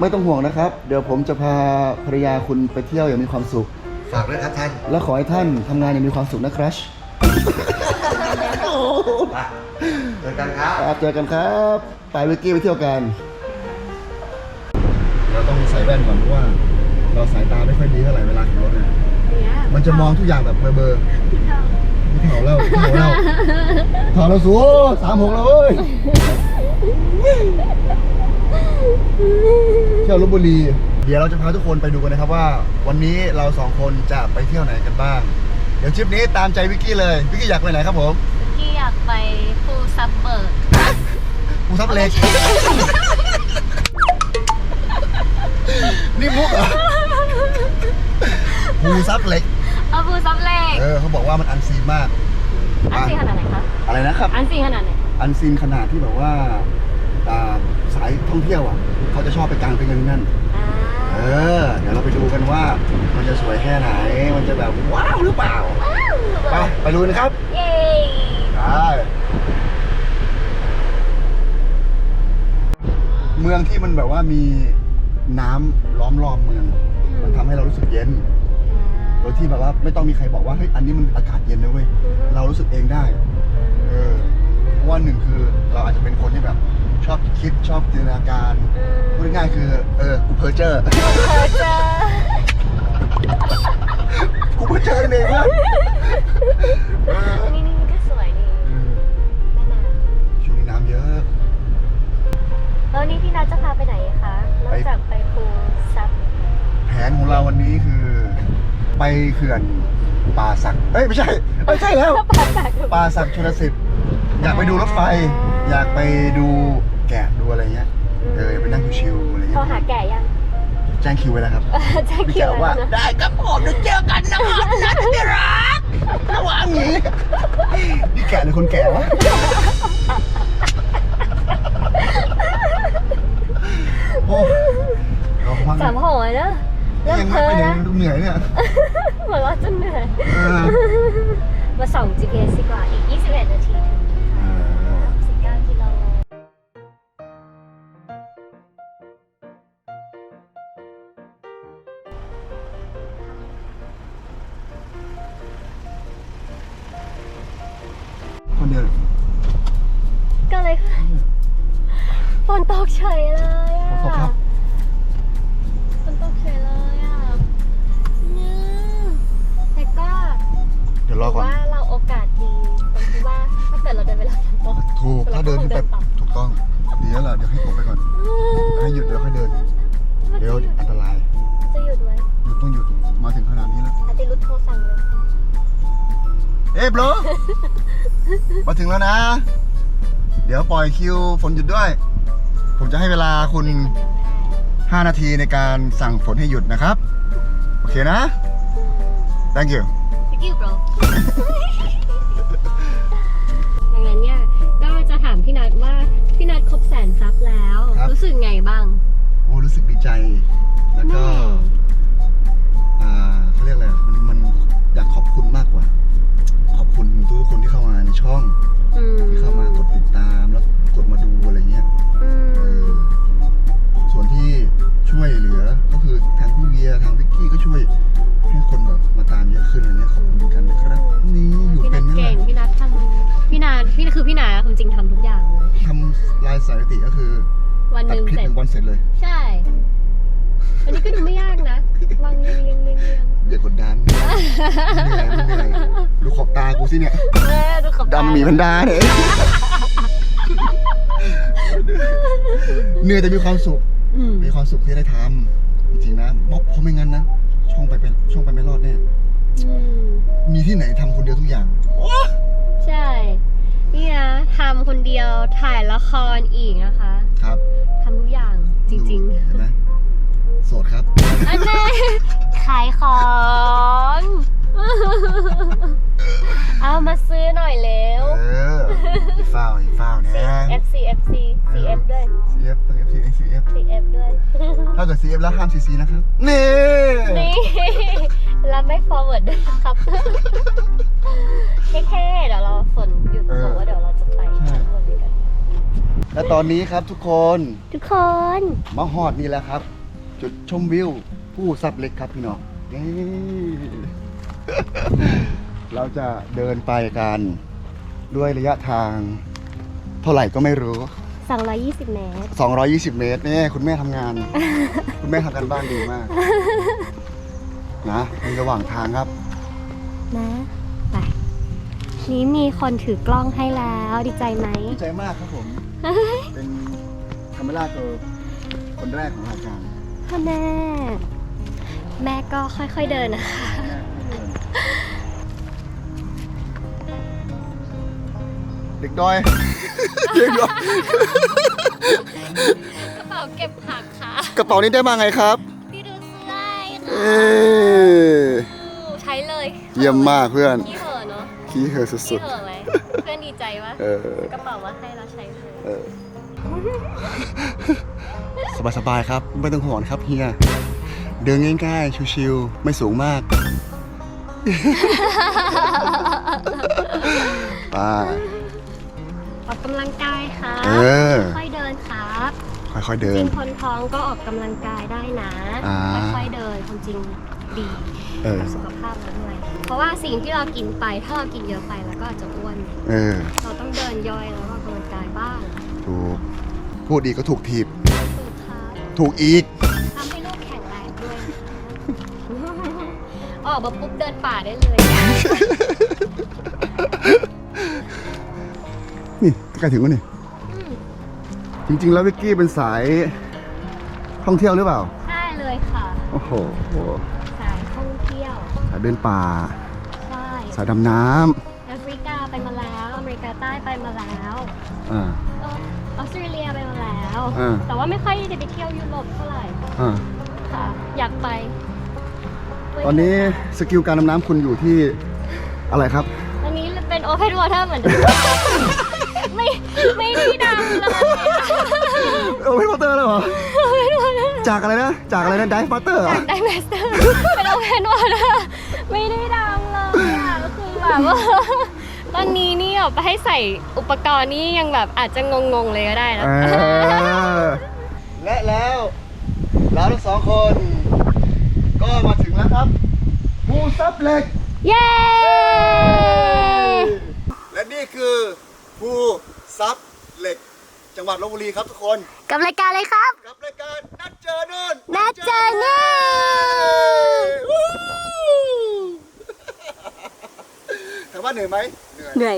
ไม่ต้องห่วงนะครับ เดี๋ยวผมจะพาภรรยาคุณไปเที่ยวอย่างมีความสุข ฝากด้วยครับท่านและขอให้ท่านทำงานอย่างมีความสุขนะครับไปเจอกันครับครับเจอกันครับ ไปวิกกี้ไปเที่ยวกัน เราต้องใส่แว่นก่อนเพราะว่า เราสายตาไม่ค่อยดีเท่าไหร่เวลาขับรถเนี่ยมันจะมองทุกอย่างแบบเบลอๆพี่เถาแล้วพี่เถาแล้วเถาแล้วสูสามหกแล้วเว้ยเที่ยวลบบุรี เดี๋ยวเราจะพาทุกคนไปดูกันนะครับว่า วันนี้เราสองคนจะไปเที่ยวไหนกันบ้าง เดี๋ยวทริปนี้ตามใจวิกกี้เลยวิกกี้อยากไปไหนครับผมกี้อยากไปฟูซับเบิร์กภูทับเล็กนี่มุกเหรอภูซับเล็กเอาฟูซับเล็กเออเขาบอกว่ามันอันซีนมาก อันซีนขนาดไหนคะ อะไรนะครับ อันซีนขนาดไหน อันซีนขนาดที่แบบว่า อ่าสายท่องเที่ยวอะเขาจะชอบไปกางเต็นท์กันที่นั่น อ่าเออ เดี๋ยวเราไปดูกันว่า มันจะสวยแค่ไหน มันจะแบบว้าวหรือเปล่าไป ไปดูนะครับ เย้ได้ เมืองที่มันแบบว่ามีน้ำล้อมรอบเมือง มันทำให้เรารู้สึกเย็น โดยที่แบบว่าไม่ต้องมีใครบอกว่าเฮ้ยอันนี้มันอากาศเย็นนะเว้ย เรารู้สึกเองได้ เออเพราะว่าหนึ่งคือเราอาจจะเป็นคนที่แบบช อบคิดชอบจินตนาการพูดง่ายๆคือเออกูเพอเจอร์เจอกูเพอเจอร์เองเว้ยเออนี่นี่ก็สวยดีแม่นาช่วงนี้น้ำเยอะแล้วนี่พี่นัทจะพาไปไหนคะนอกจากไปฟูซับแผนของเราวันนี้คือ ไปเขื่อนป่าสัก เอ้ยไม่ใช่ไม่ใช่แล้วปาจากป่าสักชลสิทธิ์อยากไปดูรถไฟ อยากไปดู แกะดูอะไรเงี้ยเออไปนั่งชิวๆอะไรโทรเงี้ยหาแก่ยัง แจ้งคิวไว้แล้วครับแจ้งพี่คิแกวบอกว่า แล้วนะ ได้ครับผมเดี๋ยวเจอกันนะครับนะที่รักระวังอย่างนี้พี่แกะหรือคนแก่วะ คนเดียวก็เลยฝนตกเฉยเลยอะขอบครับฝนตกเฉยเลยอะเนี่ยแต่ก็เดี๋ยวรอก่อน ว่าเราโอกาสดีตรงที่ว่าถ้าเกิดเราเดินไปแล้วฝนตกถูก ถ้าเดินขึ้นไป ถูกต้อง ดีแล้วล่ะ เดี๋ยวให้ผมไปก่อน ให้หยุดเดี๋ยวค่อยเดิน เอ๊ะบลมาถึงแล้วนะ เดี๋ยวปล่อยคิวฝนหยุดด้วย ผมจะให้เวลาคุณ 5 นาทีในการสั่งฝนให้หยุดนะครับ โอเคนะ thank you Thank you bro ดังนั้นเนี่ย ก็จะถามพี่นัทว่า พี่นัทครบแสนซับแล้ว ครับ รู้สึกไงบ้าง โอ้รู้สึกดีใจ แล้วก็ อ่าเขาเรียกอะไรอะมันมันอยากขอบคุณมากกว่าขอบคุณ ทุกคนที่เข้ามาในช่องอืมที่เข้ามากดติดตามแล้วกดมาดูอะไรเงี้ยอืเอมอส่วนที่ช่วยเหลือก็คือทางพี่เวียทางวิกกี้ก็ช่วยให้คนแบบมาตามเยอะขึ้นอะไรเงี้ยขอบคุณกันนะครับ นี่อยู่พี่เป็นันทนี่แหเก่งละพี่นัททำพี่นัทพี่คือพี่นัทความจริงทำทุกอย่างเลย ทำลายสถิติก็คือ วันหตัดนึ่งคลิปเสร็หจนึ่งวันเสร็จเลยใช่ อันนี้ก็ดูไม่ยากนะ วางเรียงเรียงเรียงเรียงอย่ากดดันเหนื่อยไม่เหนื่อยดูขอบตากูสิเนี่ยเออดูขับดำหมีแพันดาเนี่ยเหนื่อยแต่มีความสุข อืมมีความสุขที่ได้ทำจริงๆนะเพราะเพราะไม่งั้นนะช่องไปเป็นช่องไปไม่รอดแน่อืม มีที่ไหนทำคนเดียวทุกอย่าง ใช่ นี่นะทำคนเดียวถ่ายละครอีกนะคะ ครับทำทุกอย่างจริงดูเห็นไหมโสดครับๆอันนี้ขายของ เอามาซื้อหน่อยเร็วเอออีฟ้าวอีฟ้าวนะ FC FC CF ด้วย CF ต้อง FC ต้อง CF CF ด้วย ถ้าเกิด CF แล้วห้าม CC นะครับนี่นี่แล้วไม่ forward ด้วยนะครับแค่ๆเดี๋ยวเราฝนหยุดบอกว่าเดี๋ยวเราจะไปชั้นบนกัน และตอนนี้ครับทุกคนทุกคนมาฮอดนี่แหละครับ จุดชมวิวผู้ซับเล็กครับพี่น้องนี่เราจะเดินไปกันด้วยระยะทาง เท่าไหร่ก็ไม่รู้ 220 เมตร 220 เมตรเนี่ยคุณแม่ทำงาน คุณแม่ทำกันบ้านดีมาก นะในระหว่างทางครับ นะไปนี้มีคนถือกล้องให้แล้วดีใจไหมดีใจมากครับผม เป็นคาเมล่าเกิร์ลคนแรกของรายการพ่อแม่ แม่ก็ค่อยๆเดินนะคะเด็กดอย เด็กดอยกระเป๋าเก็บผักค่ะกระเป๋านี้ได้มาไงครับ พี่ดูเสื้อเอ้ยใช้เลยเยี่ยมมากเพื่อนขี้เหอะเนาะขี้เหอะสุขี้ดเหอะไหมเพื่อนดีใจปะๆ เออ กระเป๋าว่าให้เราใช้เลยเออสบายๆครับ ไม่ต้องห่วงครับเฮีย เดินง่ายๆ ชิวๆ ไม่สูงมาก ไปออกกำลังกายค่ะเออ ค่อยๆเดินครับ ค่อยๆเดิจรินงคนท้องก็ออกกำลังกายได้นะ อ่า ค่อยๆเดินความจ ริงดีเออ กับสุขภาพเราด้วย เพราะว่าสิ่งที่เรากินไป ถ้าเรากินเยอะไปแล้วก็อาจจะอ้วน เออเราต้องเดินย่อยแล้วก็ออกกำลังกายบ้างถูกพูดดีก็ถูกทีบถูกครับถูกอีก ทำให้ลูกแข็งแรงด้วยนะคะออกมาปุ๊บเดินป่าได้เลยนี่ใกล้ถึงแล้วนี่ อืมจริง ๆ แล้ววิกกี้เป็นสายท่องเที่ยวหรือเปล่าใช่เลยค่ะ โอ้โหสายท่องเที่ยวสายเดินป่าใช่สายดำน้แอฟริกาไปมาแล้ว อเมริกาใต้ไปมาแล้วำอ่าเออออสเตรเลียไปมาแล้วอ่าแต่ว่าไม่ค่อยได้ไปเที่ยวยุโรปเท่าไหร่อ่าค่ะอยากไป ตอนนี้สกิลการดำน้ำคุณอยู่ที่อะไรครับอันนี้เป็นโอเพนวอเตอร์เหมือนเดิมไม่ไม่ได้ดำเลยโอเพนวอเตอร์แล้วเหรอ จากอะไรนะ จากอะไรนะไดฟ์มาเตอร์จากไดแมสเตอร์เป็นโอเพนวอเตอร์ไม่ได้ดำเลยอะก็คือแบบว่าตอนนี้นี่แบบให้ใส่อุปกรณ์นี่ยังแบบอาจจะงงๆเลยก็ได้นะและแล้วเราทั้งสองคน ก็มาถึงแล้วครับภูซับเหล็ก เย้ และนี่คือภูซับเหล็ก จังหวัดลบบุรีครับทุกคนกับรายการเลยครับ กับรายการนัดเจอนู่นนัดเจอนู่นวู้ถามว่าเหนื่อยไหมเหนื่อย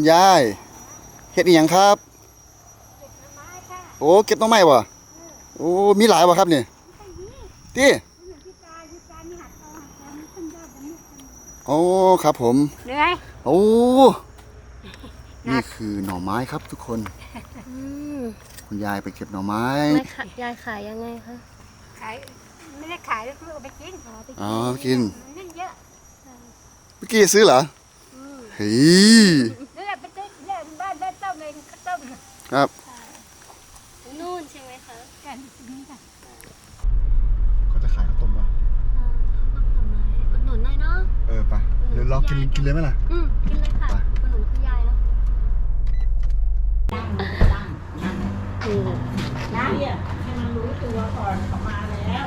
คุณยายเฮ็ดอีหยังครับ โอ้เก็บต้นไม้บ่โอ้มีหลายบ่ครับนี่ที่โอ้ครับผมเหนื่อยโอ้นี่คือหน่อไม้ครับทุกคนอืมคุณยายไปเก็บหน่อไม้ไม่ขายยายขายยังไงคะขายไม่ได้ขายแล้วคือเอาไปกินอ๋อไปอ๋อกินมันนั่นเยอะเมื่อกี้ซื้อเหรออืมเฮ้ย ครับ นู่นใช่ไหมคะกันนี่ค่ะเขาจะขายข้าวต้มป่ะอ่าต้องทำไมอุดหนุนหน่อยเนาะ เออไปเดี๋ยวเรากินกินเลยไหมล่ะ อืมกินเลยค่ะ ไป อุดหนุนคุณยายแล้วอืม นั่งให้มันรู้ตัวก่อนเขามาแล้ว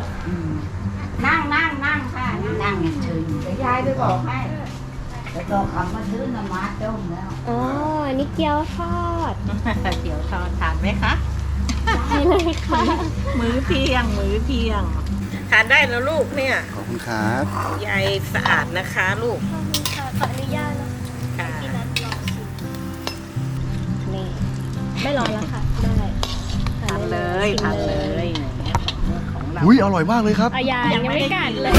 นั่งนั่งนั่งค่ะ นั่งเฉยเดี๋ยวยายไปบอกให้ แล้วก็คำมาซื้อน้ำมาต้มแล้วอ๋ออันนี้เกี๊ยวทอดเดี๋ยวทอนทานไหมคะ ได้เลยค่ะ มื้อเที่ยง มื้อเที่ยง ทานได้แล้วลูกเนี่ยขอบคุณครับยายสะอาดนะคะลูกขอบคุณค่ะขออนุญาตนะคะค่ะ พี่นัทลองชิมนี่ไม่ร้อนแล้วค่ะ ได้ทานเลยชิมทานเลย เนี่ยของเราอุ้ยอร่อยมากเลยครับ อายายยังไม่กัดเลย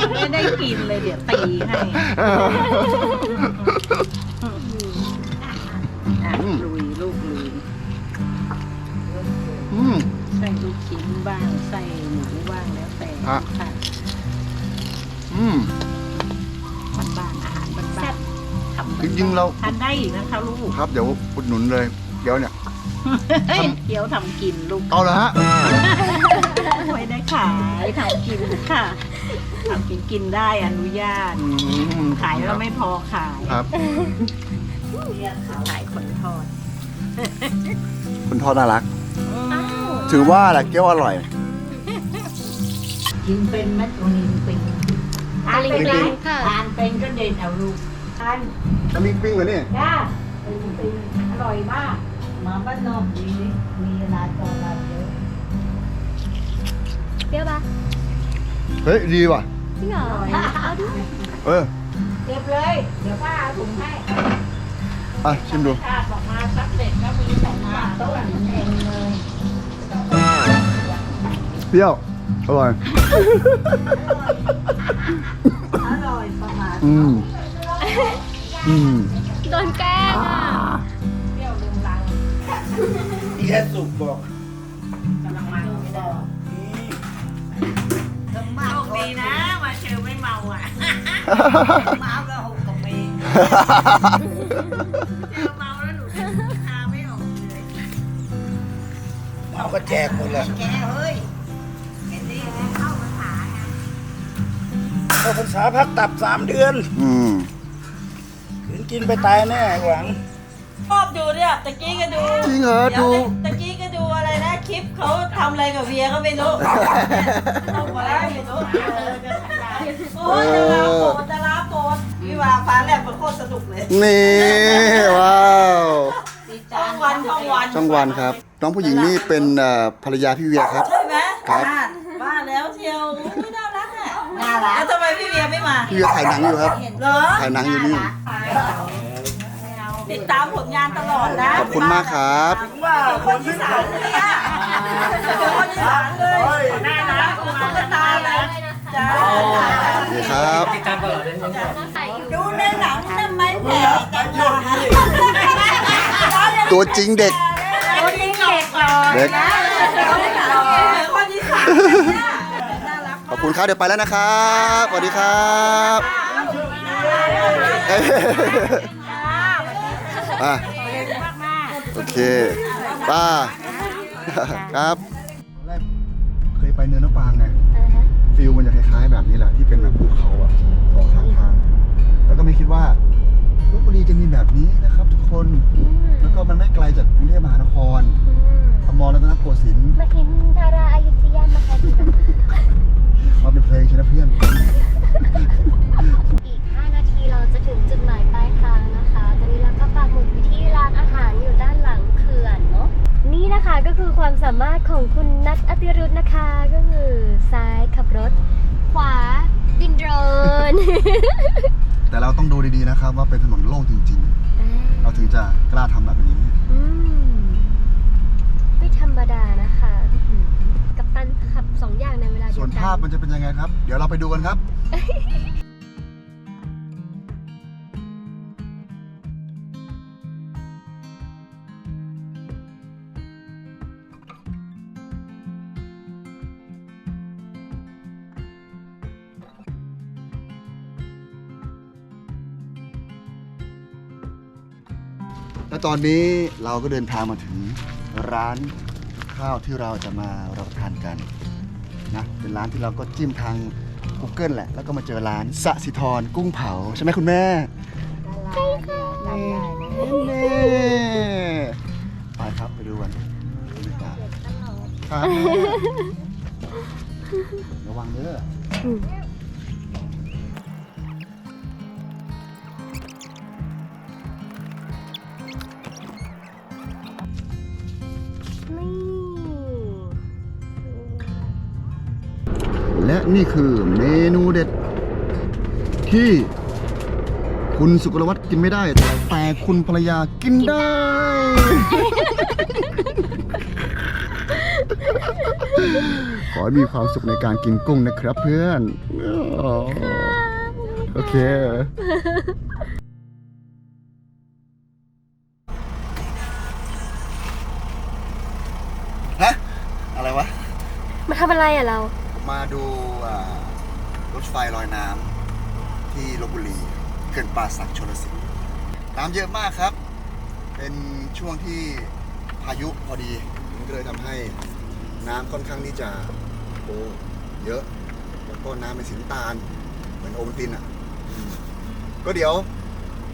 ยังไม่ได้กินเลยเดี๋ยวตีให้อะอืม ลุยลูกลุยอืม ใส่ลูกชิ้นบ้างใส่หมูบ้างแล้วแต่ฮะ ค่ะอืม บ้านๆอาหารบ้านๆทำจริงๆเรา ทานได้อีกนะคะลูกครับเดี๋ยวอุดหนุนเลยเดี๋ยวเนี่ย เฮ้ยเดี๋ยวทำกินลูก เอาละฮะ ไม่ได้ขายทำกินค่ะทำกินกินได้อนุญาต อืมขายแล้วไม่พอขายครับ ขายคนทอดคุณทอดน่ารัก ถือว่าแหละเกี๊ยวอร่อย กินเป็นไหมตัวลิงปิงตะลิงปิงค่ะ ทานเป็นก็เด่นเอาลูกทานตะลิงปิ้งเหรอเนี่ย จ้าลิงปิงอร่อยมากมาบ้านนอกดีมีร้านจอร้าน เยอะเปรี้ยวปะเฮ้ยดีว่ะ จริงเหรอเอาดิเออเก็บเลย เดี๋ยวป้าเอาถุงให้อะชิมดู ชาติบอกมาสักเด็ดก็มีสองบาทต้นเองเลยเปรี้ยว อร่อย อร่อยประมาณอืม อืม โดนแกล้งอะแค่สุกบอกก มาก็หกกว่าปีเชลเมาแล้วหนูคาไม่ออกเลยเอาก็แจกหมดแหละแกเฮ้ยเห็นดีเข้ามาหาไงเข้าพรรษาพักตับสามเดือนอืมขืนกินไปตายแน่หวังชอบดูเนี่ยตะกี้ก็ดูจริงเหรอเดี๋ยวดูตะกี้ก็ดูอะไรนะคลิปเขาทำอะไรกับเวียก็ไม่รู้ทำอะไรไม่รู้ โอ้ยดาราโปรดดาราโปรดวิวาฟ้าแลบมันโคตรสนุกเลยนี่ว้าวช่องวันช่องวันช่องวันครับ น้องผู้หญิงนี่เป็นเอ่อภรรยาพี่เวียครับ ใช่ไหมครับบ้าแล้วเชียวไม่น่ารักอะน่ารัแล้กวทำไมพี่เวียไม่มาพี่เวียถ่ายหนังอยู่ครับ เหรอถ่ายหนังอยู่นี่ ติดตามผลงานตลอดนะขอบคุณมากครับ ว่าคนที่สามเลยอะคนที่สามเลยน่ารักตุ๊กตาเลย จ้านี่ครับดูในหนังทำไมแผลกันหนาตัวจริงเด็กคนนี้เด็กหล่อเด็กคนที่สามขอบคุณครับเดี๋ยวไปแล้วนะครับ สวัสดีครับเอ้ยอะโอเคป้าครับ ฟิลมันจะคล้ายๆ แบบนี้แหละที่เป็นแบบภูเขาอะสองข้างทาง แล้วก็ไม่คิดว่าลบบุรีจะมีแบบนี้นะครับ ทุกคน แล้วก็มันไม่ไกลจากกรุงเทพมหานครอมรรัตนโกสินทร์มาหินทาราอายุทยามาค่ะมาเป็นเพลงใช่ไหมเพื่อน อีก 5 นาทีเราจะถึงจุดหมายปลายทางนะคะ ตอนนี้เราก็ปักหมุดอยู่ที่ร้านอาหารอยู่ด้านหลังเขื่อนเนาะ นี่นะคะก็คือความสามารถของคุณนัทอติรุธนะคะ ก็คือซ้ายขับรถ ขวาบินโดรน แต่เราต้องดูดีๆ นะครับว่าเป็นถนนโล่งจริง ๆ เราถึงจะกล้าทำแบบนี้ อืมไม่ธรรมดานะคะอื้อหือกับตันขับสองอย่างในเวลาเดีส่ยววนกัภาพมันจะเป็นยังไงครับ เดี๋ยวเราไปดูกันครับ และตอนนี้เราก็เดินทางมาถึงร้านข้าวที่เราจะมารับประทานกันนะเป็นร้านที่เราก็จิ้มทาง Google แหละ แล้วก็มาเจอร้านสะสิธรกุ้งเผา ใช่ไหมคุณแม่ใช่ค่ะไปครับไปดูกันบรรยากาศครับ ระวังเด้อ นี่คือเมนูเด็ด ที่คุณสุกลวัฒน์กินไม่ได้ แต่คุณภรรยากินได้นขอให้มีความสุขในการกินกุ้งนะครับเพื่อนอ๋อโอเค ฮะ อะไรวะ มาทำอะไรอะเรา มาดูอ่ารถไฟลอยน้ำที่ลบบุรีเขื่อนป่าสักชลสิทธิ์น้ำเยอะมากครับ เป็นช่วงที่พายุพอดีมันก็เลยทำให้น้ำค่อนข้างที่จะโอ้เยอะ แล้วก็น้ำเป็นสีน้ำตาล เหมือนโอวัลตินอะอืมก็เดี๋ยว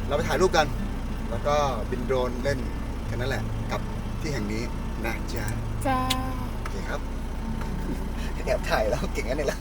เราไปถ่ายรูปกัน แล้วก็บินโดรนเล่นแค่นั้นแหละ กับที่แห่งนี้นะจ๊ะจ้าโอเคครับ แอบถ่ายแล้วเก่งกันในเรา